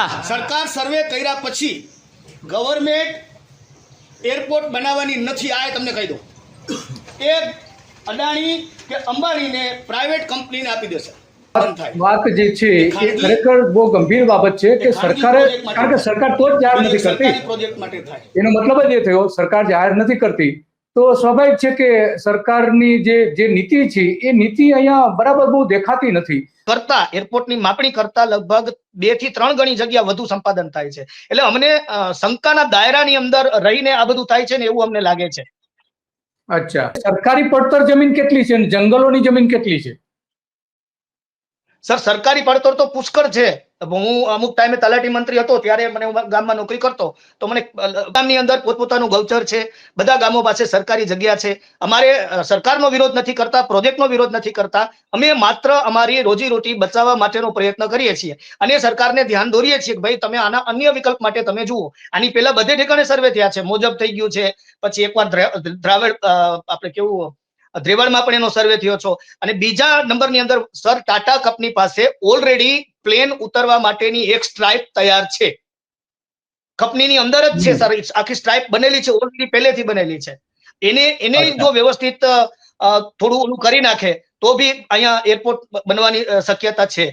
હા. સરકાર સર્વે કર્યા પછી ગવર્મેન્ટ એરપોર્ટ બનાવવાની નથી આ તમને કહી દઉં. એ અદાણી કે અંબાણીને પ્રાઇવેટ કંપનીને આપી દેશે. વાત જે છે એ ખરેખર બહુ ગંભીર બાબત છે કે સરકારે કારણ કે સરકાર તો જ જાહેર નથી કરતી. પ્રોજેક્ટ માટે થાય. એનો મતલબ જ એ થયો સરકાર જાહેર નથી કરતી. તો સ્વાભાવિક છે કે સરકારની જે જે નીતિ છે એ નીતિ અહીંયા બરાબર બહુ દેખાતી નથી. કરતા એરપોર્ટની માપણી કરતા લગભગ બેથી ત્રણ ગણી જગ્યા વધુ સંપાદન થાય છે. એટલે અમને શંકાના દાયરાની અંદર રહીને આ બધું થાય છે ને એવું અમને લાગે છે. અચ્છા. સરકારી પડતર જમીન કેટલી છે? અને જંગલોની જમીન કેટલી છે? સર સરકારી પડતર તો પુષ્કળ છે. હું અમુક ટાઈમે તલાટી મંત્રી હતો, ત્યારે મને ગામમાં નોકરી કરતો. તો મને ગામની અંદર પોતપોતાનું ગૌચર છે, બધા ગામો પાસે સરકારી જગ્યા છે. અમારે સરકારનો વિરોધ નથી કરતા, પ્રોજેક્ટનો વિરોધ નથી કરતા. અમે માત્ર અમારી રોજીરોટી બચાવવા માટેનો પ્રયત્ન કરીએ છીએ. અને સરકારને ધ્યાન દોરીએ છીએ કે ભાઈ, તમે આના અન્ય વિકલ્પ માટે તમે જુઓ. આની પહેલા બધે ઠેકાણે સર્વે થયા છે. મોજબ થઈ ગયું છે. પછી એકવાર દ્રાવિડ આપણે કેવું દ્રેવડમાં પણ એનો સર્વે થયો છો અને બીજા નંબરની અંદર સર ટાટા કંપની પાસે ઓલરેડી પ્લેન ઉતરવા માટેની એક સ્ટ્રાઇપ તૈયાર છે. કંપનીની અંદર જ છે સર આખી સ્ટ્રાઇપ બનેલી છે ઓલરેડી પહેલેથી બનેલી છે. એને એને જો વ્યવસ્થિત થોડું ઓલું કરી નાખે તો બી અહીંયા એરપોર્ટ બનવાની શક્યતા છે.